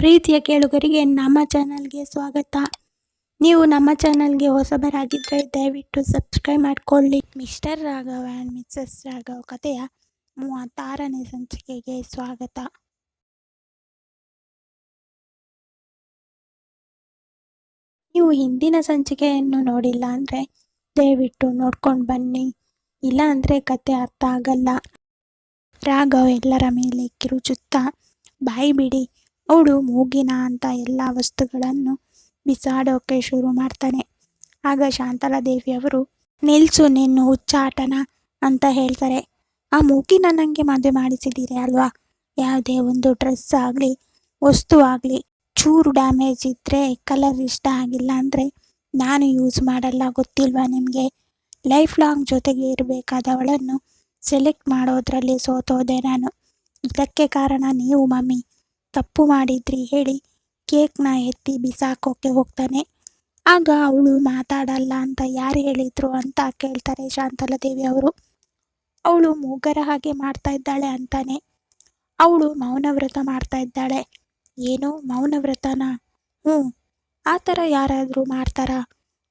ಪ್ರೀತಿಯ ಕೇಳುಗರಿಗೆ ನಮ್ಮ ಚಾನಲ್ಗೆ ಸ್ವಾಗತ. ನೀವು ನಮ್ಮ ಚಾನಲ್ಗೆ ಹೊಸಬರಾಗಿದ್ದರೆ ದಯವಿಟ್ಟು ಸಬ್ಸ್ಕ್ರೈಬ್ ಮಾಡಿಕೊಳ್ಳಿ. Mister Raghav and missus Raghav ಕಥೆಯ ಮೂವತ್ತಾರನೇ ಸಂಚಿಕೆಗೆ ಸ್ವಾಗತ. ನೀವು ಹಿಂದಿನ ಸಂಚಿಕೆಯನ್ನು ನೋಡಿಲ್ಲ ಅಂದರೆ ದಯವಿಟ್ಟು ನೋಡ್ಕೊಂಡು ಬನ್ನಿ. ಇಲ್ಲ ಅಂದರೆ ಕತೆ ಅರ್ಥ ಆಗಲ್ಲ. ರಾಘವ್ ಎಲ್ಲರ ಮೇಲೆ ಕಿರುಚುತ್ತಾ, ಬಾಯಿ ಬಿಡಿ ಅವಳು ಮೂಗಿನ ಅಂತ ಎಲ್ಲ ವಸ್ತುಗಳನ್ನು ಬಿಸಾಡೋಕೆ ಶುರು ಮಾಡ್ತಾನೆ. ಆಗ ಶಾಂತಲಾದೇವಿಯವರು ನಿಲ್ಸು, ನಿನ್ನ ಹುಚ್ಚಾಟನ ಅಂತ ಹೇಳ್ತಾರೆ. ಆ ಮೂಗಿನ ನನಗೆ ಮದುವೆ ಮಾಡಿಸಿದ್ದೀರಿ ಅಲ್ವಾ? ಯಾವುದೇ ಒಂದು ಡ್ರೆಸ್ ಆಗಲಿ, ವಸ್ತು ಆಗಲಿ, ಚೂರು ಡ್ಯಾಮೇಜ್ ಇದ್ದರೆ ಕಲರ್ ಇಷ್ಟ ಆಗಿಲ್ಲ ಅಂದರೆ ನಾನು ಯೂಸ್ ಮಾಡಲ್ಲ, ಗೊತ್ತಿಲ್ವಾ ನಿಮಗೆ? ಲೈಫ್ ಲಾಂಗ್ ಜೊತೆಗೆ ಇರಬೇಕಾದವಳನ್ನು ಸೆಲೆಕ್ಟ್ ಮಾಡೋದ್ರಲ್ಲಿ ಸೋತೋದೆ ನಾನು. ಇದಕ್ಕೆ ಕಾರಣ ನೀವು ಮಮ್ಮಿ. ತಪ್ಪು ಮಾಡಿದ್ರಿ ಹೇಳಿ. ಕೇಕ್ನ ಎತ್ತಿ ಬಿಸಾಕೋಕೆ ಹೋಗ್ತಾನೆ. ಆಗ ಅವಳು ಮಾತಾಡಲ್ಲ ಅಂತ ಯಾರು ಹೇಳಿದ್ರು ಅಂತ ಕೇಳ್ತಾರೆ ಶಾಂತಲಾದೇವಿ ಅವರು. ಅವಳು ಮೂಗರ ಹಾಗೆ ಮಾಡ್ತಾ ಇದ್ದಾಳೆ ಅಂತಾನೆ. ಅವಳು ಮೌನವ್ರತ ಮಾಡ್ತಾ ಇದ್ದಾಳೆ. ಏನು ಮೌನವ್ರತನ ಹ್ಞೂ. ಆ ಥರ ಯಾರಾದರೂ ಮಾಡ್ತಾರಾ?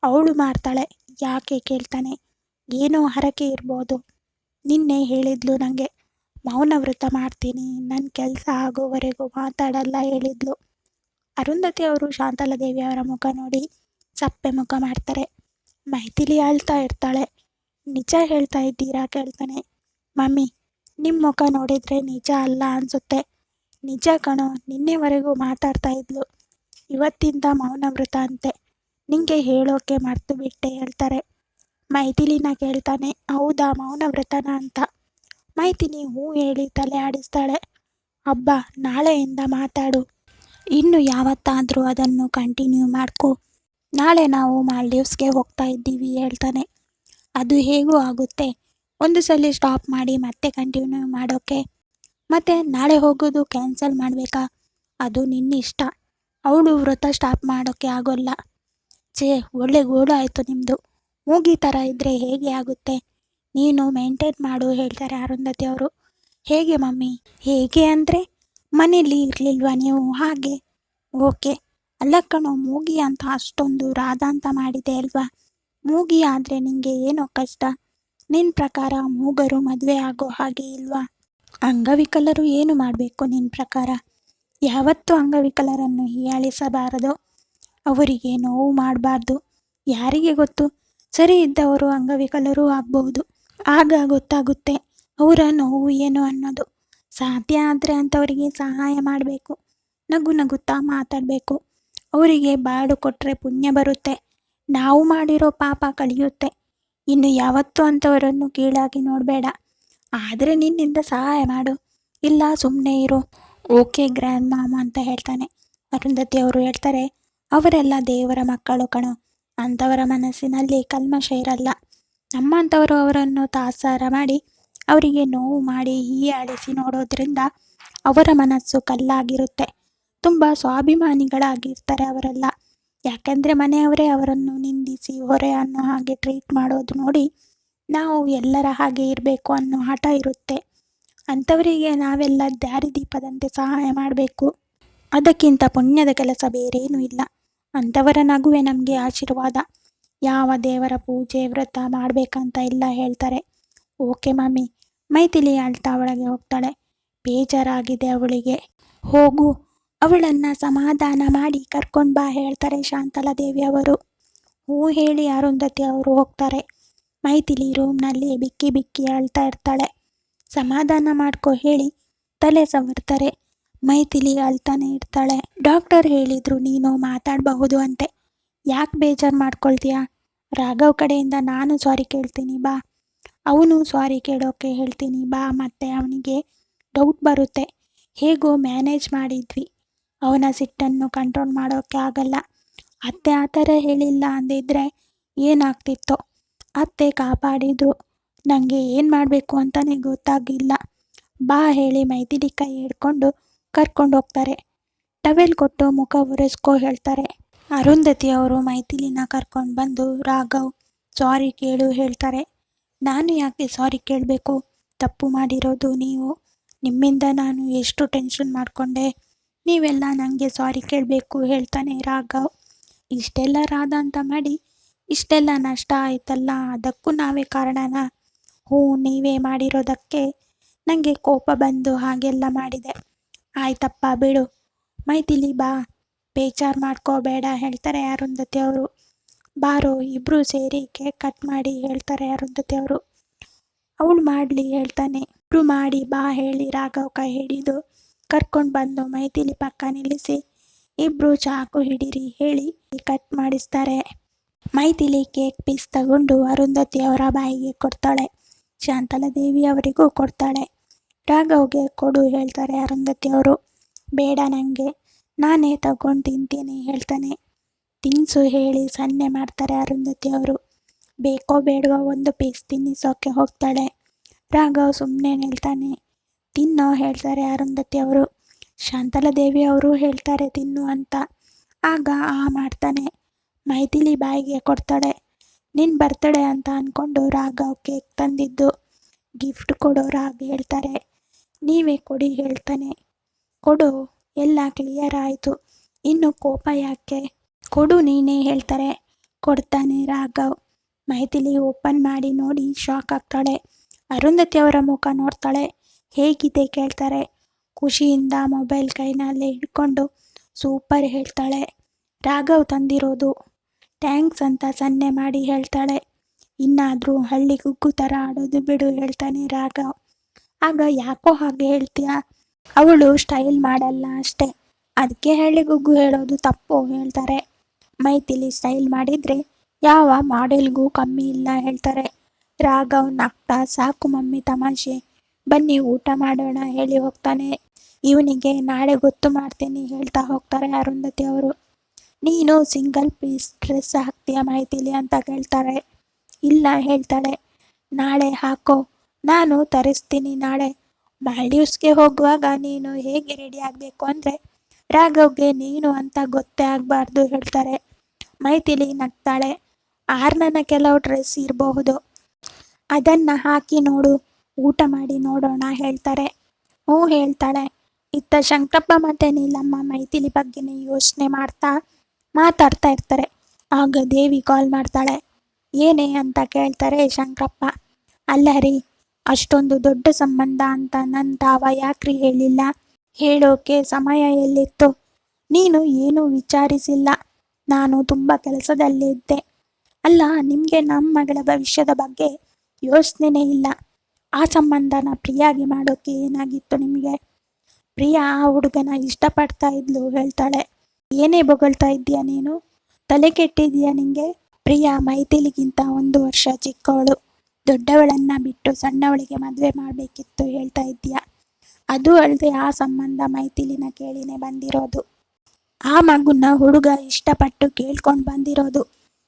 ಅವಳು ಮಾಡ್ತಾಳೆ. ಯಾಕೆ ಕೇಳ್ತಾನೆ. ಏನೋ ಹರಕೆ ಇರ್ಬೋದು. ನಿನ್ನೆ ಹೇಳಿದ್ಲು ನನಗೆ ಮೌನವ್ರತ ಮಾಡ್ತೀನಿ. ನನ್ನ ಕೆಲಸ ಆಗೋವರೆಗೂ ಮಾತಾಡಲ್ಲ ಹೇಳಿದ್ಲು. ಅರುಂಧತಿ ಅವರು ಶಾಂತಲಾದೇವಿ ಅವರ ಮುಖ ನೋಡಿ ಸಪ್ಪೆ ಮುಖ ಮಾಡ್ತಾರೆ. ಮೈಥಿಲಿ ಅಳ್ತಾ ಇರ್ತಾಳೆ. ನಿಜ ಹೇಳ್ತಾ ಇದ್ದೀರಾ ಕೇಳ್ತಾನೆ. ಮಮ್ಮಿ ನಿಮ್ಮ ಮುಖ ನೋಡಿದರೆ ನಿಜ ಅಲ್ಲ ಅನಿಸುತ್ತೆ. ನಿಜ ಕಣೋ, ನಿನ್ನೆವರೆಗೂ ಮಾತಾಡ್ತಾ ಇದ್ಲು. ಇವತ್ತಿಂದ ಮೌನವ್ರತ ಅಂತೆ. ನಿಂಗೆ ಹೇಳೋಕೆ ಮರ್ತು ಬಿಟ್ಟೆ ಹೇಳ್ತಾರೆ. ಮೈಥಿಲಿನ ಕೇಳ್ತಾನೆ, ಹೌದಾ ಮೌನವ್ರತನ ಅಂತ. ಮೈಥಿಲಿ ಹೂ ಹೇಳಿ ತಲೆ ಆಡಿಸ್ತಾಳೆ. ಅಬ್ಬ, ನಾಳೆಯಿಂದ ಮಾತಾಡು. ಇನ್ನು ಯಾವತ್ತಾದರೂ ಅದನ್ನು ಕಂಟಿನ್ಯೂ ಮಾಡ್ಕೊ. ನಾಳೆ ನಾವು ಮಾಲ್ಡೀವ್ಸ್ಗೆ ಹೋಗ್ತಾ ಇದ್ದೀವಿ, ಹೇಳ್ತಾನೆ. ಅದು ಹೇಗೂ ಆಗುತ್ತೆ. ಒಂದು ಸಲ ಸ್ಟಾಪ್ ಮಾಡಿ ಮತ್ತೆ ಕಂಟಿನ್ಯೂ ಮಾಡೋಕ್ಕೆ ಮತ್ತೆ ನಾಳೆ ಹೋಗೋದು ಕ್ಯಾನ್ಸಲ್ ಮಾಡಬೇಕಾ? ಅದು ನಿನ್ನ ಇಷ್ಟ ಅವಳು ವ್ರತ ಸ್ಟಾಪ್ ಮಾಡೋಕ್ಕೆ ಆಗೋಲ್ಲ. ಛೇ, ಒಳ್ಳೆ ಗೋಳು ಆಯಿತು ನಿಮ್ಮದು ಮೂಗಿ ಥರ ಇದ್ದರೆ ಹೇಗೆ ಆಗುತ್ತೆ? ನೀನು ಮೇಂಟೈನ್ ಮಾಡು ಹೇಳ್ತಾರೆ ಅರುಂಧತಿ ಅವರು. ಹೇಗೆ ಮಮ್ಮಿ? ಹೇಗೆ ಅಂದರೆ ಮನೆಯಲ್ಲಿ ಇರಲಿಲ್ವಾ ನೀವು? ಹಾಗೆ? ಓಕೆ. ಅಲ್ಲ ಕಣೋ ಮೂಗಿ ಅಂತ ಅಷ್ಟೊಂದು ರಾಧಾಂತ ಮಾಡಿದೆ ಅಲ್ವಾ? ಮೂಗಿ ಆದರೆ ನಿಮಗೆ ಏನೋ ಕಷ್ಟ. ನಿನ್ನ ಪ್ರಕಾರ ಮೂಗರು ಮದುವೆ ಆಗೋ ಹಾಗೆ ಇಲ್ವಾ? ಅಂಗವಿಕಲರು ಏನು ಮಾಡಬೇಕು ನಿನ್ನ ಪ್ರಕಾರ? ಯಾವತ್ತೂ ಅಂಗವಿಕಲರನ್ನು ಹೀಯಾಳಿಸಬಾರದು? ಅವರಿಗೆ ನೋವು ಮಾಡಬಾರ್ದು. ಯಾರಿಗೆ ಗೊತ್ತು? ಸರಿ ಇದ್ದವರು ಅಂಗವಿಕಲರೂ ಆಗಬಹುದು. ಆಗ ಗೊತ್ತಾಗುತ್ತೆ ಅವರ ನೋವು ಏನು ಅನ್ನೋದು. ಸಾಧ್ಯ ಆದರೆ ಅಂಥವರಿಗೆ ಸಹಾಯ ಮಾಡಬೇಕು. ನಗು ನಗುತ್ತಾ ಮಾತಾಡಬೇಕು. ಅವರಿಗೆ ಬಾಡು ಕೊಟ್ಟರೆ ಪುಣ್ಯ ಬರುತ್ತೆ. ನಾವು ಮಾಡಿರೋ ಪಾಪ ಕಳಿಯುತ್ತೆ. ಇನ್ನು ಯಾವತ್ತೂ ಅಂಥವರನ್ನು ಕೀಳಾಗಿ ನೋಡಬೇಡ. ಆದರೆ ನಿನ್ನಿಂದ ಸಹಾಯ ಮಾಡು. ಇಲ್ಲ ಸುಮ್ಮನೆ ಇರು. ಓಕೆ ಗ್ರ್ಯಾಂಡ್ ಮಾಮ ಅಂತ ಹೇಳ್ತಾನೆ. ಅರುಂಧತಿ ಅವರು ಹೇಳ್ತಾರೆ, ಅವರೆಲ್ಲ ದೇವರ ಮಕ್ಕಳು ಕಣೋ. ಅಂಥವರ ಮನಸ್ಸಿನಲ್ಲಿ ಕಲ್ಮಶ ಇರಲ್ಲ. ನಮ್ಮಂಥವರು ಅವರನ್ನು ತಾತ್ಸಾರ ಮಾಡಿ ಅವರಿಗೆ ನೋವು ಮಾಡಿ ಹೀಯಾಳಿಸಿ ನೋಡೋದ್ರಿಂದ ಅವರ ಮನಸ್ಸು ಕಲ್ಲಾಗಿರುತ್ತೆ. ತುಂಬ ಸ್ವಾಭಿಮಾನಿಗಳಾಗಿರ್ತಾರೆ ಅವರೆಲ್ಲ. ಯಾಕೆಂದರೆ ಮನೆಯವರೇ ಅವರನ್ನು ನಿಂದಿಸಿ ಹೊರೆ ಅನ್ನೋ ಹಾಗೆ ಟ್ರೀಟ್ ಮಾಡೋದು ನೋಡಿ ನಾವು ಎಲ್ಲರ ಹಾಗೆ ಇರಬೇಕು ಅನ್ನೋ ಹಠ ಇರುತ್ತೆ. ಅಂಥವರಿಗೆ ನಾವೆಲ್ಲ ದಾರಿದೀಪದಂತೆ ಸಹಾಯ ಮಾಡಬೇಕು. ಅದಕ್ಕಿಂತ ಪುಣ್ಯದ ಕೆಲಸ ಬೇರೇನೂ ಇಲ್ಲ. ಅಂಥವರ ನಗುವೆ ನಮಗೆ ಆಶೀರ್ವಾದ. ಯಾವ ದೇವರ ಪೂಜೆ ವ್ರತ ಮಾಡಬೇಕಂತ ಇಲ್ಲ ಹೇಳ್ತಾರೆ. ಓಕೆ ಮಮ್ಮಿ ಮೈಥಿಲಿ ಅಳ್ತಾ ಒಳಗೆ ಹೋಗ್ತಾಳೆ. ಬೇಜಾರಾಗಿದೆ ಅವಳಿಗೆ. ಹೋಗು. ಅವಳನ್ನು ಸಮಾಧಾನ ಮಾಡಿ ಕರ್ಕೊಂಡು ಬಾ ಹೇಳ್ತಾರೆ ಶಾಂತಲಾದೇವಿ ಅವರು. ಹೂ ಹೇಳಿ ಅರುಂಧತಿ ಅವರು ಹೋಗ್ತಾರೆ. ಮೈಥಿಲಿ ರೂಮ್ನಲ್ಲಿ ಬಿಕ್ಕಿ ಬಿಕ್ಕಿ ಅಳ್ತಾ ಇರ್ತಾಳೆ. ಸಮಾಧಾನ ಮಾಡ್ಕೊ ಹೇಳಿ ತಲೆ ಸವರ್ತಾರೆ. ಮೈಥಿಲಿ ಅಳ್ತಾನೆ ಇರ್ತಾಳೆ. ಡಾಕ್ಟರ್ ಹೇಳಿದ್ರು ನೀನು ಮಾತಾಡಬಹುದು ಅಂತೆ. ಯಾಕೆ ಬೇಜಾರು ಮಾಡ್ಕೊಳ್ತೀಯಾ? ರಾಘವ್ ಕಡೆಯಿಂದ ನಾನು ಸಾರಿ ಕೇಳ್ತೀನಿ, ಬಾ. ಅವನು ಸಾರಿ ಕೇಳೋಕೆ ಹೇಳ್ತೀನಿ, ಬಾ. ಮತ್ತೆ ಅವನಿಗೆ ಡೌಟ್ ಬರುತ್ತೆ. ಹೇಗೋ ಮ್ಯಾನೇಜ್ ಮಾಡಿದ್ವಿ. ಅವನ ಸಿಟ್ಟನ್ನು ಕಂಟ್ರೋಲ್ ಮಾಡೋಕ್ಕೆ ಆಗಲ್ಲ. ಅತ್ತೆ ಆ ಥರ ಹೇಳಿಲ್ಲ ಅಂದಿದ್ರೆ ಏನಾಗ್ತಿತ್ತೋ. ಅತ್ತೆ ಕಾಪಾಡಿದ್ರು. ನನಗೆ ಏನು ಮಾಡಬೇಕು ಅಂತಲೇ ಗೊತ್ತಾಗಿಲ್ಲ ಬಾ ಹೇಳಿ ಮೈದಿಲಿ ಕೈ ಹಿಡ್ಕೊಂಡು ಕರ್ಕೊಂಡು ಹೋಗ್ತಾರೆ. ಟವೆಲ್ ಕೊಟ್ಟು ಮುಖ ಒರೆಸ್ಕೋ ಹೇಳ್ತಾರೆ. ಅರುಂಧತಿ ಅವರು ಮೈಥಿಲಿನ ಕರ್ಕೊಂಡು ಬಂದು ರಾಘವ್, ಸಾರಿ ಕೇಳು, ಹೇಳ್ತಾರೆ. ನಾನು ಯಾಕೆ ಸಾರಿ ಕೇಳಬೇಕು? ತಪ್ಪು ಮಾಡಿರೋದು ನೀವು. ನಿಮ್ಮಿಂದ ನಾನು ಎಷ್ಟು ಟೆನ್ಷನ್ ಮಾಡಿಕೊಂಡೆ. ನೀವೆಲ್ಲ ನನಗೆ ಸಾರಿ ಕೇಳಬೇಕು, ಹೇಳ್ತಾನೆ ರಾಘವ್. ಇಷ್ಟೆಲ್ಲ ರಾಧ ಅಂತ ಮಾಡಿ, ಇಷ್ಟೆಲ್ಲ ನಷ್ಟ ಆಯ್ತಲ್ಲ, ಅದಕ್ಕೂ ನಾವೇ ಕಾರಣನ? ಹ್ಞೂ ನೀವೇ ಮಾಡಿರೋದಕ್ಕೆ ನನಗೆ ಕೋಪ ಬಂದು ಹಾಗೆಲ್ಲ ಮಾಡಿದೆ. ಆಯ್ತಪ್ಪ, ಬಿಡು. ಮೈತಿಲಿ ಬಾ. ಬೇಜಾರು ಮಾಡ್ಕೋಬೇಡ ಹೇಳ್ತಾರೆ ಅರುಂಧತಿ ಅವರು. ಬಾರೋ ಇಬ್ಬರು ಸೇರಿ ಕೇಕ್ ಕಟ್ ಮಾಡಿ ಹೇಳ್ತಾರೆ ಅರುಂಧತಿ ಅವರು. ಅವಳು ಮಾಡಲಿ ಹೇಳ್ತಾನೆ. ಇಬ್ಬರು ಮಾಡಿ ಬಾ ಹೇಳಿ ರಾಘವ್ ಕೈ ಹಿಡಿದು ಕರ್ಕೊಂಡು ಬಂದು ಮೈತಿಲಿ ಪಕ್ಕ ನಿಲ್ಲಿಸಿ. ಇಬ್ಬರು ಚಾಕು ಹಿಡೀರಿ ಹೇಳಿ ಕಟ್ ಮಾಡಿಸ್ತಾರೆ. ಮೈತಿಲಿ ಕೇಕ್ ಪೀಸ್ ತಗೊಂಡು ಅರುಂಧತಿ ಅವರ ಬಾಯಿಗೆ ಕೊಡ್ತಾಳೆ. ಶಾಂತಲಾದೇವಿ ಅವರಿಗೂ ಕೊಡ್ತಾಳೆ. ರಾಘವ್ಗೆ ಕೊಡು ಹೇಳ್ತಾರೆ ಅರುಂಧತಿ ಅವರು. ಬೇಡ ನನಗೆ ನಾನೇ ತಗೊಂಡು ತಿಂತೀನಿ ಹೇಳ್ತಾನೆ. ತಿನ್ಸು ಹೇಳಿ ಸನ್ನೆ ಮಾಡ್ತಾರೆ ಅರುಂಧತಿ ಅವರು. ಬೇಕೋ ಬೇಡವೋ ಒಂದು ಪೀಸ್ ತಿನ್ನಿಸೋಕೆ ಹೋಗ್ತಾಳೆ. ರಾಘವ್ ಸುಮ್ಮನೆ ನಿಲ್ತಾನೆ ತಿನ್ನೋ, ಹೇಳ್ತಾರೆ ಅರುಂಧತಿ ಅವರು. ಶಾಂತಲಾದೇವಿ ಅವರು ಹೇಳ್ತಾರೆ, ತಿನ್ನು, ಅಂತ. ಆಗ ಆ ಮಾಡ್ತಾನೆ. ಮೈಥಿಲಿ ಬಾಯಿಗೆ ಕೊಡ್ತಾಳೆ. ನಿನ್ನ ಬರ್ತಡೆ ಅಂತ ಅಂದ್ಕೊಂಡು ರಾಘವ್ ಕೇಕ್ ತಂದಿದ್ದು. ಗಿಫ್ಟ್ ಕೊಡೋ ರಾಗ್ ಹೇಳ್ತಾರೆ. ನೀವೇ ಕೊಡಿ, ಹೇಳ್ತಾನೆ. ಕೊಡು. ಎಲ್ಲ ಕ್ಲಿಯರ್ ಆಯಿತು. ಇನ್ನು ಕೋಪ ಯಾಕೆ? ಕೊಡು ನೀನೇ ಹೇಳ್ತಾರೆ. ಕೊಡ್ತಾನೆ ರಾಘವ್. ಮೈಥಿಲಿ ಓಪನ್ ಮಾಡಿ ನೋಡಿ ಶಾಕ್ ಆಗ್ತಾಳೆ. ಅರುಂಧತಿ ಅವರ ಮುಖ ನೋಡ್ತಾಳೆ. ಹೇಗಿದೆ ಕೇಳ್ತಾರೆ. ಖುಷಿಯಿಂದ ಮೊಬೈಲ್ ಕೈನಲ್ಲಿ ಹಿಡ್ಕೊಂಡು ಸೂಪರ್ ಹೇಳ್ತಾಳೆ. ರಾಘವ್ ತಂದಿರೋದು. ಥ್ಯಾಂಕ್ಸ್ ಅಂತ ಸನ್ನೆ ಮಾಡಿ ಹೇಳ್ತಾಳೆ. ಇನ್ನಾದರೂ ಹಳ್ಳಿ ಗುಗ್ಗು ಥರ ಆಡೋದು ಬಿಡು ಹೇಳ್ತಾನೆ ರಾಘವ್. ಆಗ ಯಾಕೋ ಹಾಗೆ ಹೇಳ್ತೀಯ? ಅವಳು ಸ್ಟೈಲ್ ಮಾಡಲ್ಲ ಅಷ್ಟೇ. ಅದಕ್ಕೆ ಹೇಳಿ ಗುಗ್ಗು ಹೇಳೋದು ತಪ್ಪು ಹೇಳ್ತಾರೆ. ಮೈಥಿಲಿ ಸ್ಟೈಲ್ ಮಾಡಿದ್ರೆ ಯಾವ ಮಾಡೆಲ್ಗೂ ಕಮ್ಮಿ ಇಲ್ಲ ಹೇಳ್ತಾರೆ. ರಾಘವ್ ನಗ್ತಾ, ಸಾಕು ಮಮ್ಮಿ ತಮಾಷೆ. ಬನ್ನಿ ಊಟ ಮಾಡೋಣ, ಹೇಳಿ ಹೋಗ್ತಾನೆ. ಇವನಿಗೆ ನಾಳೆ ಗೊತ್ತು ಮಾಡ್ತೀನಿ, ಹೇಳ್ತಾ ಹೋಗ್ತಾರೆ ಅರುಂಧತಿ ಅವರು. ನೀನು ಸಿಂಗಲ್ ಪೀಸ್ ಡ್ರೆಸ್ ಹಾಕ್ತೀಯ ಮೈಥಿಲಿ? ಅಂತ ಕೇಳ್ತಾರೆ. ಇಲ್ಲ, ಹೇಳ್ತಾಳೆ. ನಾಳೆ ಹಾಕೋ. ನಾನು ತರಿಸ್ತೀನಿ ನಾಳೆ. ಮಾಲ್ಡೀವ್ಸ್ಗೆ ಹೋಗುವಾಗ ನೀನು ಹೇಗೆ ರೆಡಿ ಆಗಬೇಕು ಅಂದರೆ, ರಾಘವ್ಗೆ ನೀನು ಅಂತ ಗೊತ್ತೇ ಆಗಬಾರ್ದು ಹೇಳ್ತಾರೆ. ಮೈತಿಲಿ ನಗ್ತಾಳೆ. ಆರ್ನನ ಕೆಲವು ಡ್ರೆಸ್ ಇರಬಹುದು. ಅದನ್ನು ಹಾಕಿ ನೋಡು, ಊಟ ಮಾಡಿ ನೋಡೋಣ ಹೇಳ್ತಾರೆ. ಹ್ಞೂ ಹೇಳ್ತಾಳೆ. ಇತ್ತ ಶಂಕರಪ್ಪ ಮತ್ತೆ ನೀಲಮ್ಮ ಮೈಥಿಲಿ ಬಗ್ಗೆನೇ ಯೋಚನೆ ಮಾಡ್ತಾ ಮಾತಾಡ್ತಾ ಇರ್ತಾರೆ. ಆಗ ದೇವಿ ಕಾಲ್ ಮಾಡ್ತಾಳೆ. ಏನೇ ಅಂತ ಕೇಳ್ತಾರೆ ಶಂಕರಪ್ಪ ಅಲ್ಲ ರೀ ಅಷ್ಟೊಂದು ದೊಡ್ಡ ಸಂಬಂಧ ಅಂತ ನನ್ನ ತಾವ ಯಾಕ್ರಿ ಹೇಳಿಲ್ಲ? ಹೇಳೋಕೆ ಸಮಯ ಎಲ್ಲಿತ್ತು? ನೀನು ಏನೂ ವಿಚಾರಿಸಿಲ್ಲ. ನಾನು ತುಂಬ ಕೆಲಸದಲ್ಲಿದ್ದೆ ಅಲ್ಲ, ನಿಮಗೆ ನಮ್ಮ ಮಗಳ ಭವಿಷ್ಯದ ಬಗ್ಗೆ ಯೋಚನೆನೇ ಇಲ್ಲ. ಆ ಸಂಬಂಧನ ಪ್ರಿಯಾಗಿ ಮಾಡೋಕೆ ಏನಾಗಿತ್ತು ನಿಮಗೆ? ಪ್ರಿಯಾ ಆ ಹುಡುಗನ ಇಷ್ಟಪಡ್ತಾ ಇದ್ಲು ಹೇಳ್ತಾಳೆ. ಏನೇ ಬೊಗಳ್ತಾ ಇದ್ದೀಯ ನೀನು? ತಲೆ ಕೆಟ್ಟಿದ್ಯಾ ನಿಂಗೆ? ಪ್ರಿಯಾ ಮೈಥಿಲಿಗಿಂತ ಒಂದು ವರ್ಷ ಚಿಕ್ಕವಳು ದೊಡ್ಡವಳನ್ನ ಬಿಟ್ಟು ಸಣ್ಣವಳಿಗೆ ಮದುವೆ ಮಾಡಬೇಕಿತ್ತು ಹೇಳ್ತಾ ಇದ್ದೀಯ? ಅದು ಅಲ್ಲದೆ ಆ ಸಂಬಂಧ ಮೈಥಿಲಿನ ಕೇಳಿನೇ ಬಂದಿರೋದು. ಆ ಮಗುನ ಹುಡುಗ ಇಷ್ಟಪಟ್ಟು ಕೇಳ್ಕೊಂಡು ಬಂದಿರೋದು.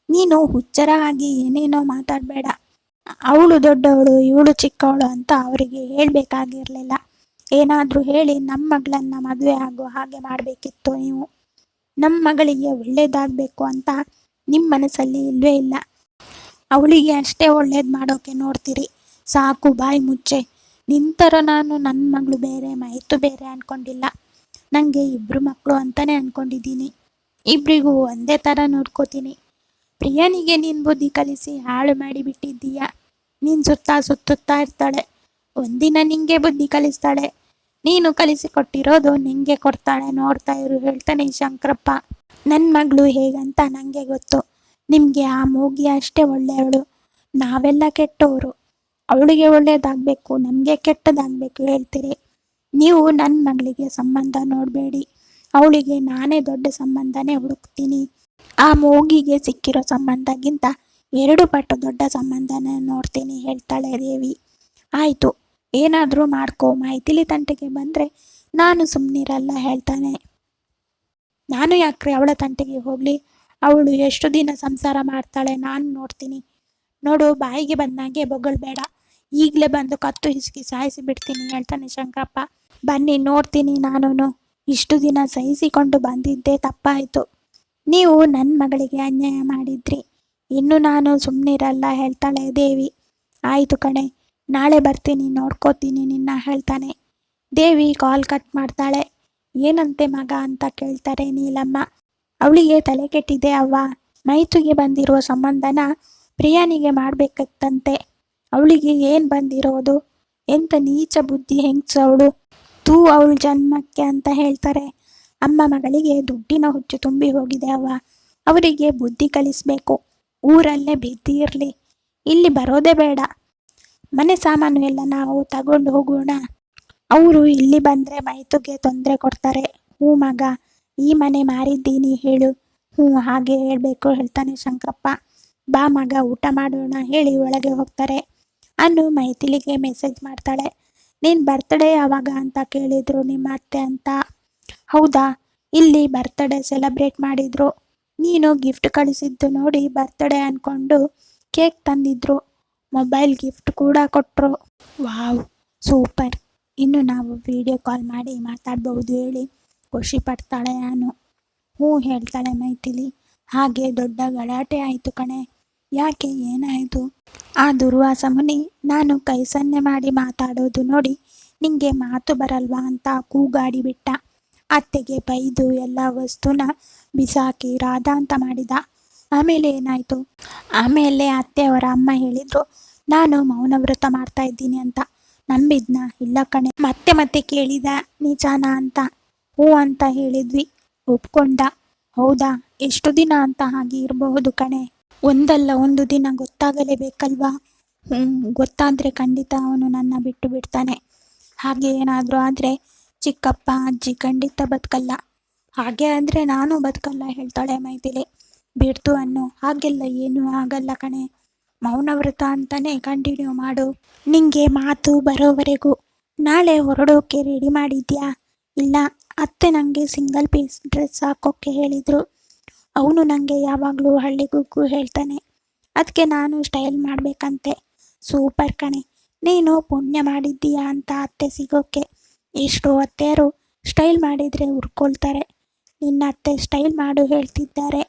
ನೀನು ಹುಚ್ಚರ ಆಗಿ ಏನೇನೋ ಮಾತಾಡಬೇಡ. ಅವಳು ದೊಡ್ಡವಳು, ಇವಳು ಚಿಕ್ಕವಳು ಅಂತ ಅವರಿಗೆ ಹೇಳಬೇಕಾಗಿರಲಿಲ್ಲ. ಏನಾದರೂ ಹೇಳಿ ನಮ್ಮ ಮಗಳನ್ನ ಮದುವೆ ಆಗೋ ಹಾಗೆ ಮಾಡಬೇಕಿತ್ತು ನೀವು. ನಮ್ಮ ಮಗಳಿಗೆ ಒಳ್ಳೇದಾಗಬೇಕು ಅಂತ ನಿಮ್ಮ ಮನಸ್ಸಲ್ಲಿ ಇಲ್ವೇ ಇಲ್ಲ. ಅವಳಿಗೆ ಅಷ್ಟೇ ಒಳ್ಳೇದು ಮಾಡೋಕೆ ನೋಡ್ತೀರಿ. ಸಾಕು ಬಾಯಿ ಮುಚ್ಚೆ. ನಿಂತರ ನಾನು ನನ್ನ ಮಗಳು ಬೇರೆ ಮೈತು ಬೇರೆ ಅನ್ಕೊಂಡಿಲ್ಲ. ನನಗೆ ಇಬ್ಬರು ಮಕ್ಕಳು ಅಂತಲೇ ಅನ್ಕೊಂಡಿದ್ದೀನಿ. ಇಬ್ಬರಿಗೂ ಒಂದೇ ಥರ ನೋಡ್ಕೋತೀನಿ. ಪ್ರಿಯನಿಗೆ ನೀನು ಬುದ್ಧಿ ಕಲಿಸಿ ಹಾಳು ಮಾಡಿ ಬಿಟ್ಟಿದ್ದೀಯ. ನೀನು ಸುತ್ತಾ ಸುತ್ತುತ್ತಾ ಇರ್ತಾಳೆ. ಒಂದಿನ ನಿಂಗೆ ಬುದ್ಧಿ ಕಲಿಸ್ತಾಳೆ. ನೀನು ಕಲಿಸಿಕೊಟ್ಟಿರೋದು ನಿಂಗೆ ಕೊಡ್ತಾಳೆ ನೋಡ್ತಾ ಇರು ಹೇಳ್ತಾನೆ ಶಂಕರಪ್ಪ. ನನ್ನ ಮಗಳು ಹೇಗಂತ ನನಗೆ ಗೊತ್ತು. ನಿಮಗೆ ಆ ಮೂಗಿ ಅಷ್ಟೇ ಒಳ್ಳೆಯವಳು. ನಾವೆಲ್ಲ ಕೆಟ್ಟವರು ಅವಳಿಗೆ ಒಳ್ಳೆಯದಾಗಬೇಕು ನಮಗೆ ಕೆಟ್ಟದಾಗಬೇಕು ಹೇಳ್ತೀರಿ. ನೀವು ನನ್ನ ಮಗಳಿಗೆ ಸಂಬಂಧ ನೋಡಬೇಡಿ. ಅವಳಿಗೆ ನಾನೇ ದೊಡ್ಡ ಸಂಬಂಧನೇ ಹುಡುಕ್ತೀನಿ. ಆ ಮೂಗಿಗೆ ಸಿಕ್ಕಿರೋ ಸಂಬಂಧಕ್ಕಿಂತ ಎರಡು ಪಟ್ಟು ದೊಡ್ಡ ಸಂಬಂಧನ ನೋಡ್ತೀನಿ ಹೇಳ್ತಾಳೆ ದೇವಿ. ಆಯಿತು, ಏನಾದರೂ ಮಾಡ್ಕೋ, ಮೈಥಿಲಿ ತಂಟೆಗೆ ಬಂದರೆ ನಾನು ಸುಮ್ಮನಿರಲ್ಲ ಹೇಳ್ತಾನೆ. ನಾನು ಯಾಕ್ರಿ ಅವಳ ತಂಟೆಗೆ ಹೋಗಲಿ? ಅವಳು ಎಷ್ಟು ದಿನ ಸಂಸಾರ ಮಾಡ್ತಾಳೆ ನಾನು ನೋಡ್ತೀನಿ. ನೋಡು, ಬಾಯಿಗೆ ಬಂದಾಗೆ ಬೊಗಳ್ಬೇಡ ಈಗಲೇ ಬಂದು ಕತ್ತು ಹಿಸುಕಿ ಸಾಯಿಸಿ ಬಿಡ್ತೀನಿ ಹೇಳ್ತಾನೆ ಶಂಕರಪ್ಪ. ಬನ್ನಿ, ನೋಡ್ತೀನಿ ನಾನು ಇಷ್ಟು ದಿನ ಸಹಿಸಿಕೊಂಡು ಬಂದಿದ್ದೆ ತಪ್ಪಾಯಿತು. ನೀವು ನನ್ನ ಮಗಳಿಗೆ ಅನ್ಯಾಯ ಮಾಡಿದ್ರಿ. ಇನ್ನು ನಾನು ಸುಮ್ಮನಿರಲ್ಲ ಹೇಳ್ತಾಳೆ ದೇವಿ. ಆಯಿತು ಕಣೆ, ನಾಳೆ ಬರ್ತೀನಿ, ನೋಡ್ಕೋತೀನಿ ನಿನ್ನ ಹೇಳ್ತಾನೆ. ದೇವಿ ಕಾಲ್ ಕಟ್ ಮಾಡ್ತಾಳೆ. ಏನಂತೆ ಮಗ ಅಂತ ಕೇಳ್ತಾರೆ ನೀಲಮ್ಮ. ಅವಳಿಗೆ ತಲೆ ಕೆಟ್ಟಿದೆ, ಅವ್ವ ಮೈತುಗೆ ಬಂದಿರೋ ಸಂಬಂಧನ ಪ್ರಿಯಾನಿಗೆ ಮಾಡ್ಬೇಕತ್ತಂತೆ. ಅವಳಿಗೆ ಏನ್ ಬಂದಿರೋದು? ಎಂತ ನೀಚ ಬುದ್ಧಿ ಹೆಂಗ್ಸು ಅವಳು? ತೂ ಅವಳ ಜನ್ಮಕ್ಕೆ ಅಂತ ಹೇಳ್ತಾರೆ. ಅಮ್ಮ ಮಗಳಿಗೆ ದುಡ್ಡಿನ ಹುಚ್ಚು ತುಂಬಿ ಹೋಗಿದೆ, ಅವ್ವ. ಅವರಿಗೆ ಬುದ್ಧಿ ಕಲಿಸ್ಬೇಕು. ಊರಲ್ಲೇ ಬಿದ್ದಿ ಇರ್ಲಿ. ಇಲ್ಲಿ ಬರೋದೇ ಬೇಡ. ಮನೆ ಸಾಮಾನು ಎಲ್ಲ ನಾವು ತಗೊಂಡು ಹೋಗೋಣ. ಅವರು ಇಲ್ಲಿ ಬಂದ್ರೆ ಮೈತುಗೆ ತೊಂದರೆ ಕೊಡ್ತಾರೆ. ಹೂ ಮಗ ಈ ಮನೆ ಮಾರಿದ್ದೀನಿ ಹೇಳು. ಹ್ಞೂ, ಹಾಗೆ ಹೇಳಬೇಕು ಹೇಳ್ತಾನೆ ಶಂಕರಪ್ಪ. ಬಾ ಮಗ, ಊಟ ಮಾಡೋಣ ಹೇಳಿ ಒಳಗೆ ಹೋಗ್ತಾರೆ. ಅನ್ನು ಮೈಥಿಲಿಗೆ ಮೆಸೇಜ್ ಮಾಡ್ತಾಳೆ. ನೀನು ಬರ್ತ್ಡೇ ಯಾವಾಗ ಅಂತ ಕೇಳಿದ್ರು ನಿಮ್ಮ ಅತ್ತೆ ಅಂತ. ಹೌದಾ? ಇಲ್ಲಿ ಬರ್ತ್ಡೇ ಸೆಲೆಬ್ರೇಟ್ ಮಾಡಿದ್ರು. ನೀನು ಗಿಫ್ಟ್ ಕಳಿಸಿದ್ದು ನೋಡಿ ಬರ್ತ್ಡೇ ಅನ್ಕೊಂಡು ಕೇಕ್ ತಂದಿದ್ರು. ಮೊಬೈಲ್ ಗಿಫ್ಟ್ ಕೂಡ ಕೊಟ್ಟರು ವಾವ್, ಸೂಪರ್. ಇನ್ನು ನಾವು ವಿಡಿಯೋ ಕಾಲ್ ಮಾಡಿ ಮಾತಾಡ್ಬಹುದು ಹೇಳಿ. ಖುಷಿ ಪಡ್ತಾಳೆ ನಾನು ಹ್ಞೂ ಹೇಳ್ತಾಳೆ ಮೈಥಿಲಿ. ಹಾಗೆ ದೊಡ್ಡ ಗಲಾಟೆ ಆಯಿತು ಕಣೆ. ಯಾಕೆ ಏನಾಯಿತು? ಆ ದುರ್ವಾಸ ಮುನಿ, ನಾನು ಕೈ ಸನ್ನೆ ಮಾಡಿ ಮಾತಾಡೋದು ನೋಡಿ ನಿಂಗೆ ಮಾತು ಬರಲ್ವಾ ಅಂತ ಕೂಗಾಡಿ ಬಿಟ್ಟ. ಅತ್ತೆಗೆ ಬೈದು ಎಲ್ಲ ವಸ್ತುನ ಬಿಸಾಕಿ ರಾಧ ಅಂತ ಮಾಡಿದ. ಆಮೇಲೆ ಏನಾಯಿತು? ಆಮೇಲೆ ಅತ್ತೆಯವರ ಅಮ್ಮ ಹೇಳಿದ್ರು, ನಾನು ಮೌನವ್ರತ ಮಾಡ್ತಾ ಇದ್ದೀನಿ ಅಂತ. ನಂಬಿದ್ನ? ಇಲ್ಲ ಕಣೆ. ಮತ್ತೆ ಮತ್ತೆ ಕೇಳಿದ, ನಿಜಾನ ಅಂತ. ಹ್ಞೂ ಅಂತ ಹೇಳಿದ್ವಿ. ಒಪ್ಕೊಂಡ. ಹೌದಾ? ಎಷ್ಟು ದಿನ ಅಂತ ಹಾಗೆ ಇರಬಹುದು ಕಣೆ. ಒಂದಲ್ಲ ಒಂದು ದಿನ ಗೊತ್ತಾಗಲೇಬೇಕಲ್ವಾ? ಹ್ಞೂ ಗೊತ್ತಾದ್ರೆ ಖಂಡಿತ ಅವನು ನನ್ನ ಬಿಟ್ಟು ಬಿಡ್ತಾನೆ. ಹಾಗೆ ಏನಾದರೂ ಆದರೆ ಚಿಕ್ಕಪ್ಪ, ಅಜ್ಜಿ ಖಂಡಿತ ಬದುಕಲ್ಲ. ಹಾಗೆ ಅಂದ್ರೆ ನಾನು ಬದುಕಲ್ಲ ಹೇಳ್ತಾಳೆ ಮೈಥಿಲಿ. ಬಿಡ್ತು ಅನ್ನು. ಹಾಗೆಲ್ಲ ಏನೂ ಆಗಲ್ಲ ಕಣೆ. ಮೌನವ್ರತ ಅಂತಾನೆ ಕಂಟಿನ್ಯೂ ಮಾಡು. ನಿಂಗೆ ಮಾತು ಬರೋವರೆಗೂ. ನಾಳೆ ಹೊರಡೋಕೆ ರೆಡಿ ಮಾಡಿದ್ಯಾ? ಇಲ್ಲ. ಅತ್ತೆ ನನಗೆ ಸಿಂಗಲ್ ಪೀಸ್ ಡ್ರೆಸ್ ಹಾಕೋಕ್ಕೆ ಹೇಳಿದರು. ಅವನು ನನಗೆ ಯಾವಾಗಲೂ ಹಳ್ಳಿಗುಗ್ಗು ಹೇಳ್ತಾನೆ. ಅದಕ್ಕೆ ನಾನು ಸ್ಟೈಲ್ ಮಾಡಬೇಕಂತೆ. ಸೂಪರ್ ಕಣೆ. ನೀನು ಪುಣ್ಯ ಮಾಡಿದ್ದೀಯಾ ಅಂತ ಅತ್ತೆ ಸಿಗೋಕ್ಕೆ ಎಷ್ಟೋ ಅತ್ತೆಯರು ಸ್ಟೈಲ್ ಮಾಡಿದರೆ ಉರ್ಕೊಳ್ತಾರೆ. ನಿನ್ನ ಅತ್ತೆ ಸ್ಟೈಲ್ ಮಾಡು ಹೇಳ್ತಿದ್ದಾರೆ.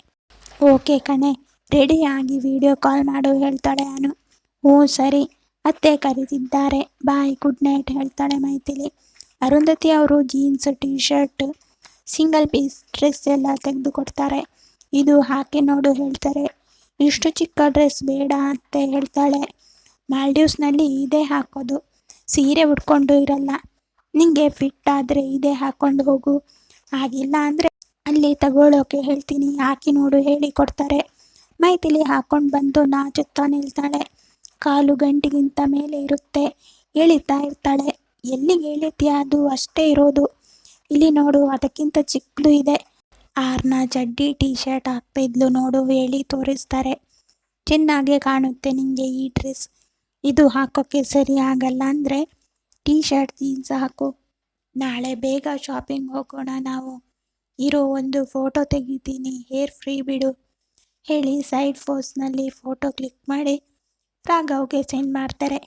ಓಕೆ ಕಣೆ. ರೆಡಿಯಾಗಿ ವಿಡಿಯೋ ಕಾಲ್ ಮಾಡು ಹೇಳ್ತಾಳೆ ನಾನು ಹ್ಞೂ ಸರಿ. ಅತ್ತೆ ಕರೀತಿದ್ದಾರೆ. ಬಾಯ್, ಗುಡ್ ನೈಟ್ ಹೇಳ್ತಾಳೆ ಮೈಥಿಲಿ. ಅರುಂಧತಿ ಅವರು jeans T shirt single piece dress ಎಲ್ಲ ತೆಗೆದುಕೊಡ್ತಾರೆ. ಇದು ಹಾಕಿ ನೋಡು ಹೇಳ್ತಾರೆ. ಇಷ್ಟು ಚಿಕ್ಕ ಡ್ರೆಸ್ ಬೇಡ ಅಂತ ಹೇಳ್ತಾಳೆ. ಮಾಲ್ಡೀವ್ಸ್ನಲ್ಲಿ ಇದೇ ಹಾಕೋದು. ಸೀರೆ ಉಟ್ಕೊಂಡು ಇರಲ್ಲ. ನಿಂಗೆ ಫಿಟ್ ಆದರೆ ಇದೇ ಹಾಕ್ಕೊಂಡು ಹೋಗು. ಆಗಿಲ್ಲ ಅಂದರೆ ಅಲ್ಲಿ ತಗೊಳ್ಳೋಕೆ ಹೇಳ್ತೀನಿ. ಹಾಕಿ ನೋಡು ಹೇಳಿ ಕೊಡ್ತಾರೆ. ಮೈಥಿಲಿ ಹಾಕೊಂಡು ಬಂದು ನಾಚುತ್ತಾ ನಿಲ್ತಾಳೆ. ಕಾಲು ಗಂಟಿಗಿಂತ ಮೇಲೆ ಇರುತ್ತೆ. ಎಳಿತಾ ಇರ್ತಾಳೆ. ಎಲ್ಲಿಗೆ ಹೇಳಿದ್ಯ? ಅದು ಅಷ್ಟೇ ಇರೋದು. ಇಲ್ಲಿ ನೋಡು, ಅದಕ್ಕಿಂತ ಚಿಕ್ಕದು ಇದೆ. ಆರ್ನ ಜಡ್ಡಿ ಟೀ ಶರ್ಟ್ ಹಾಕ್ತಿದ್ಲು ನೋಡು, ಹೇಳಿ ತೋರಿಸ್ತಾರೆ. ಚೆನ್ನಾಗೆ ಕಾಣುತ್ತೆ ನಿಮಗೆ ಈ ಡ್ರೆಸ್. ಇದು ಹಾಕೋಕ್ಕೆ ಸರಿ ಆಗಲ್ಲ ಅಂದರೆ ಟೀ ಶರ್ಟ್ ಜೀನ್ಸ್ ಹಾಕು. ನಾಳೆ ಬೇಗ ಶಾಪಿಂಗ್ ಹೋಗೋಣ ನಾವು. ಇರೋ ಒಂದು ಫೋಟೋ ತೆಗಿತೀನಿ. ಹೇರ್ ಫ್ರೀ ಬಿಡು. ಹೇಳಿ ಸೈಡ್ ಫೋಸ್ನಲ್ಲಿ ಫೋಟೋ ಕ್ಲಿಕ್ ಮಾಡಿ ರಾಘವ್ಗೆ ಸೆಂಡ್ ಮಾಡ್ತಾರೆ.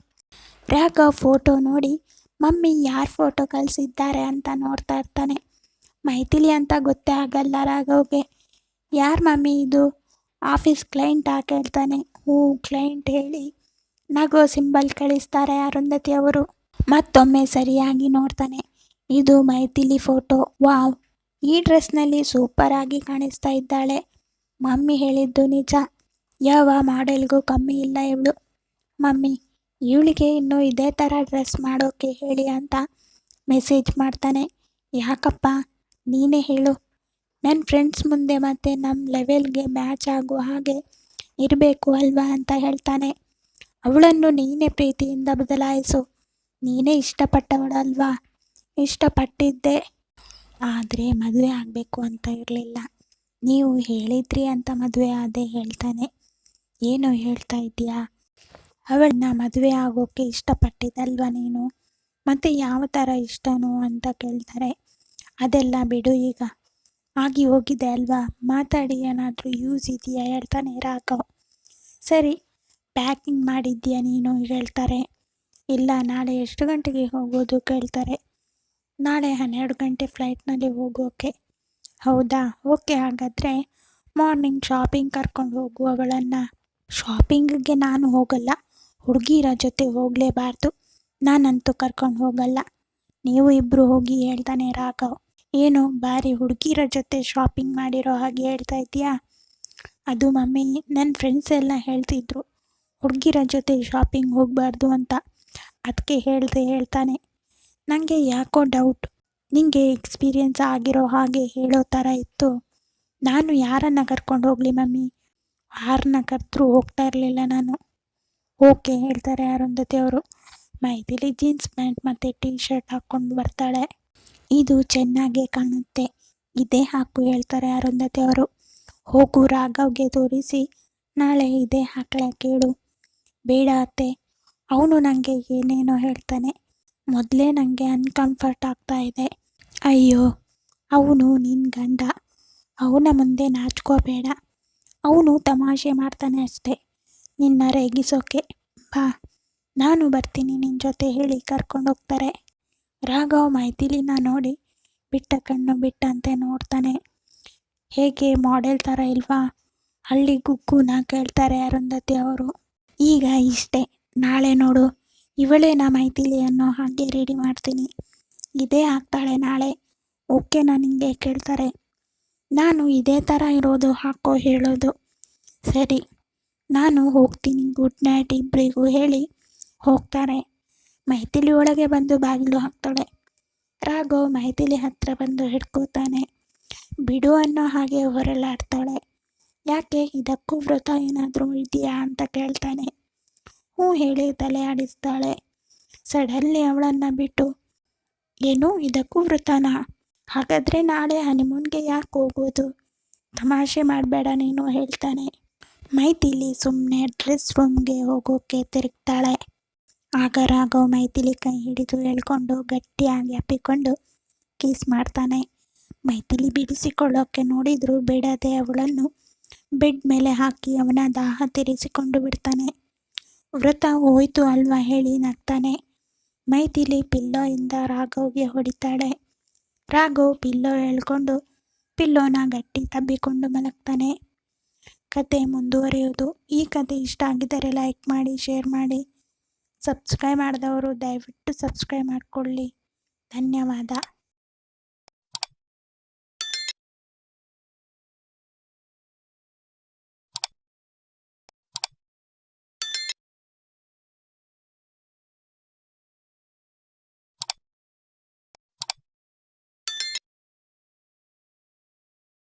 ರಾಘವ್ ಫೋಟೋ ನೋಡಿ ಮಮ್ಮಿ ಯಾರು ಫೋಟೋ ಕಳಿಸಿದ್ದಾರೆ ಅಂತ ನೋಡ್ತಾ ಇರ್ತಾನೆ. ಮೈಥಿಲಿ ಅಂತ ಗೊತ್ತೇ ಆಗಲ್ಲ ರಾಘವ್ಗೆ. ಯಾರು ಮಮ್ಮಿ ಇದು? ಆಫೀಸ್ ಕ್ಲೈಂಟ್ ಕೇಳ್ತಾನೆ. ಹ್ಞೂ ಕ್ಲೈಂಟ್ ಹೇಳಿ. ನಗೋ ಸಿಂಬಲ್ ಕಳಿಸ್ತಾರೆ ಅರುಂಧತಿ ಅವರು. ಮತ್ತೊಮ್ಮೆ ಸರಿಯಾಗಿ ನೋಡ್ತಾನೆ. ಇದು ಮೈಥಿಲಿ ಫೋಟೋ ವಾವ್! ಈ ಡ್ರೆಸ್ನಲ್ಲಿ ಸೂಪರ್ ಆಗಿ ಕಾಣಿಸ್ತಾ ಇದ್ದಾಳೆ. ಮಮ್ಮಿ ಹೇಳಿದ್ದು ನಿಜ. ಯಾವ ಮಾಡೆಲ್ಗೂ ಕಮ್ಮಿ ಇಲ್ಲ ಇವಳು. ಮಮ್ಮಿ ಇವಳಿಗೆ ಇನ್ನು ಇದೇ ಥರ ಡ್ರೆಸ್ ಮಾಡೋಕೆ ಹೇಳಿ ಅಂತ ಮೆಸೇಜ್ ಮಾಡ್ತಾನೆ. ಯಾಕಪ್ಪ, ನೀನೇ ಹೇಳು. ನನ್ನ ಫ್ರೆಂಡ್ಸ್ ಮುಂದೆ ಮತ್ತೆ ನಮ್ಮ ಲೆವೆಲ್ಗೆ ಮ್ಯಾಚ್ ಆಗೋ ಹಾಗೆ ಇರಬೇಕು ಅಲ್ವಾ ಅಂತ ಹೇಳ್ತಾನೆ. ಅವಳನ್ನು ನೀನೇ ಪ್ರೀತಿಯಿಂದ ಬದಲಾಯಿಸು. ನೀನೇ ಇಷ್ಟಪಟ್ಟವಳಲ್ವಾ ಇಷ್ಟಪಟ್ಟಿದ್ದೆ. ಆದರೆ ಮದುವೆ ಆಗಬೇಕು ಅಂತ ಇರಲಿಲ್ಲ. ನೀವು ಹೇಳಿದ್ರಿ ಅಂತ ಮದುವೆ ಆದೆ ಹೇಳ್ತಾನೆ. ಏನು ಹೇಳ್ತಾ ಇದೆಯಾ ಅವಳನ್ನ ಮದುವೆ ಆಗೋಕ್ಕೆ ಇಷ್ಟಪಟ್ಟಿದ್ದಲ್ವ ನೀನು? ಮತ್ತೆ ಯಾವ ಥರ ಇಷ್ಟನೋ ಅಂತ ಕೇಳ್ತಾರೆ. ಅದೆಲ್ಲ ಬಿಡು ಈಗ. ಆಗಿ ಹೋಗಿದೆ ಅಲ್ವಾ? ಮಾತಾಡಿ, ಏನಾದರೂ ಯೂಸ್ ಇದೆಯಾ? ಹೇಳ್ತಾನೆ ರಾಘವ್. ಸರಿ ಪ್ಯಾಕಿಂಗ್ ಮಾಡಿದ್ಯಾ ನೀನು? ಹೇಳ್ತಾರೆ. ಇಲ್ಲ, ನಾಳೆ ಎಷ್ಟು ಗಂಟೆಗೆ ಹೋಗೋದು ಕೇಳ್ತಾರೆ. ನಾಳೆ ಹನ್ನೆರಡು ಗಂಟೆ ಫ್ಲೈಟ್ನಲ್ಲಿ ಹೋಗೋಕೆ. ಹೌದಾ? ಓಕೆ, ಹಾಗಾದರೆ ಮಾರ್ನಿಂಗ್ ಶಾಪಿಂಗ್ ಕರ್ಕೊಂಡು ಹೋಗುವವಳನ್ನು ಶಾಪಿಂಗ್ಗೆ ಶಾಪಿಂಗಿಗೆ ನಾನು ಹೋಗಲ್ಲ. ಹುಡುಗಿರ ಜೊತೆ ಹೋಗಲೇಬಾರ್ದು. ನಾನಂತೂ ಕರ್ಕೊಂಡು ಹೋಗಲ್ಲ. ನೀವು ಇಬ್ಬರು ಹೋಗಿ ಹೇಳ್ತಾನೆ ರಾಘವ್. ಏನು ಬಾರಿ ಹುಡುಗಿರ ಜೊತೆ ಶಾಪಿಂಗ್ ಮಾಡಿರೋ ಹಾಗೆ ಹೇಳ್ತಾ ಇದೀಯಾ ಅದು ಮಮ್ಮಿ ನನ್ನ ಫ್ರೆಂಡ್ಸ್ ಎಲ್ಲ ಹೇಳ್ತಿದ್ರು. ಹುಡುಗಿರ ಜೊತೆ ಶಾಪಿಂಗ್ ಹೋಗಬಾರ್ದು ಅಂತ. ಅದಕ್ಕೆ ಹೇಳ್ದೆ ಹೇಳ್ತಾನೆ. ನನಗೆ ಯಾಕೋ ಡೌಟ್ ನಿಮಗೆ ಎಕ್ಸ್ಪೀರಿಯನ್ಸ್ ಆಗಿರೋ ಹಾಗೆ ಹೇಳೋ ಥರ ಇತ್ತು. ನಾನು ಯಾರನ್ನು ಕರ್ಕೊಂಡು ಹೋಗಲಿ ಮಮ್ಮಿ? ಯಾರನ್ನ ಕರೆದ್ರೂ ಹೋಗ್ತಾ ಇರಲಿಲ್ಲ ನಾನು. ಓಕೆ ಹೇಳ್ತಾರೆ ಅರುಂಧತಿ ಅವರು. ಮೈದಿಲಿ ಜೀನ್ಸ್ ಪ್ಯಾಂಟ್ ಮತ್ತು ಟೀ ಶರ್ಟ್ ಹಾಕ್ಕೊಂಡು ಬರ್ತಾಳೆ. ಇದು ಚೆನ್ನಾಗೇ ಕಾಣುತ್ತೆ. ಇದೇ ಹಾಕು ಹೇಳ್ತಾರೆ ಅರುಂಧತಿ ಅವರು. ಹೋಗು ರಾಘವ್ಗೆ ತೋರಿಸಿ. ನಾಳೆ ಇದೇ ಹಾಕ್ಲಾ ಕೇಳು. ಬೇಡ ಅತ್ತೆ. ಅವನು ನನಗೆ ಏನೇನೋ ಹೇಳ್ತಾನೆ. ಮೊದಲೇ ನನಗೆ ಅನ್ಕಂಫರ್ಟ್ ಆಗ್ತಾ ಇದೆ. ಅಯ್ಯೋ, ಅವನು ನಿನ್ನ ಗಂಡ. ಅವನ ಮುಂದೆ ನಾಚ್ಕೋಬೇಡ. ಅವನು ತಮಾಷೆ ಮಾಡ್ತಾನೆ ಅಷ್ಟೇ. ನಿನ್ನ ರೇಗಿಸೋಕೆ. ಬಾ. ನಾನು ಬರ್ತೀನಿ. ನಿನ್ನ ಜೊತೆ ಹೇಳಿ ಕರ್ಕೊಂಡು ಹೋಗ್ತಾರೆ. ರಾಘವ್ ಮೈಥಿಲಿನ ನೋಡಿ ಬಿಟ್ಟ ಕಣ್ಣು ಬಿಟ್ಟಂತೆ ನೋಡ್ತಾನೆ. ಹೇಗೆ ಮಾಡೆಲ್ ಥರ ಇಲ್ವಾ? ಹಳ್ಳಿ ಗುಗ್ಗುನ ಕೇಳ್ತಾರೆ ಅರುಂಧತಿ ಅವರು. ಈಗ ಇಷ್ಟೇ. ನಾಳೆ ನೋಡು. ಇವಳೇ ನಾ ಮೈಥಿಲಿ ಅನ್ನೋ ಹಾಗೆ ರೆಡಿ ಮಾಡ್ತೀನಿ. ಇದೇ ಆಗ್ತಾಳೆ ನಾಳೆ. ಓಕೆ ನಾನು ನಿಂಗೆ ಕೇಳ್ತಾರೆ. ನಾನು ಇದೇ ಥರ ಇರೋದು, ಹಾಕೋ ಹೇಳೋದು. ಸರಿ. ನಾನು ಹೋಗ್ತೀನಿ. ಗುಡ್ ನೈಟ್ ಇಬ್ಬರಿಗೂ ಹೇಳಿ ಹೋಗ್ತಾರೆ. ಮೈಥಿಲಿ ಒಳಗೆ ಬಂದು ಬಾಗಿಲು ಹಾಕ್ತಾಳೆ. ರಾಘವ್ ಮೈಥಿಲಿ ಹತ್ರ ಬಂದು ಹಿಡ್ಕೋತಾನೆ. ಬಿಡು ಅನ್ನೋ ಹಾಗೆ ಹೊರಲಾಡ್ತಾಳೆ. ಯಾಕೆ? ಇದಕ್ಕೂ ವ್ರತ ಏನಾದರೂ ಇದೆಯಾ ಅಂತ ಕೇಳ್ತಾನೆ. ಹ್ಞೂ ಹೇಳಿ ತಲೆ ಆಡಿಸ್ತಾಳೆ. ಸಡನ್ಲಿ ಅವಳನ್ನು ಬಿಟ್ಟು, ಏನು? ಇದಕ್ಕೂ ವ್ರತನಾ? ಹಾಗಾದರೆ ನಾಳೆ ಹನಿಮೂನ್ಗೆ ಯಾಕೆ ಹೋಗೋದು? ತಮಾಷೆ ಮಾಡಬೇಡ ನೀನು, ಹೇಳ್ತಾನೆ. ಮೈಥಿಲಿ ಸುಮ್ಮನೆ ಡ್ರೆಸ್ ರೂಮ್ಗೆ ಹೋಗೋಕೆ ತಿರುಗ್ತಾಳೆ. ಆಗ ರಾಘವ್ ಮೈಥಿಲಿ ಕೈ ಹಿಡಿದು ಎಳ್ಕೊಂಡು ಗಟ್ಟಿಯಾಗಿ ಅಪ್ಪಿಕೊಂಡು ಕೀಸ್ ಮಾಡ್ತಾನೆ. ಮೈಥಿಲಿ ಬಿಡಿಸಿಕೊಳ್ಳೋಕೆ ನೋಡಿದ್ರು ಬಿಡದೆ ಅವಳನ್ನು ಬೆಡ್ ಮೇಲೆ ಹಾಕಿ ಅವನ ದಾಹ ತೀರಿಸಿಕೊಂಡು ಬಿಡ್ತಾನೆ. ವ್ರತ ಹೋಯ್ತು ಅಲ್ವಾ? ಹೇಳಿ ನಗ್ತಾನೆ. ಮೈಥಿಲಿ ಪಿಲ್ಲೋಯಿಂದ ರಾಘವ್ಗೆ ಹೊಡಿತಾಳೆ. ರಾಘವ್ ಪಿಲ್ಲೋ ಎಳ್ಕೊಂಡು ಪಿಲ್ಲೋನ ಗಟ್ಟಿ ತಬ್ಬಿಕೊಂಡು ಮಲಗ್ತಾನೆ. ಕತೆ ಮುಂದುವರಿಯೋದು ಈ ಕತೆ ಇಷ್ಟ ಆಗಿದ್ದರೆ ಲೈಕ್ ಮಾಡಿ ಶೇರ್ ಮಾಡಿ ಸಬ್ಸ್ಕ್ರೈಬ್ ಮಾಡಿದವರು ದಯವಿಟ್ಟು ಸಬ್ಸ್ಕ್ರೈಬ್ ಮಾಡಿಕೊಳ್ಳಿ. ಧನ್ಯವಾದ.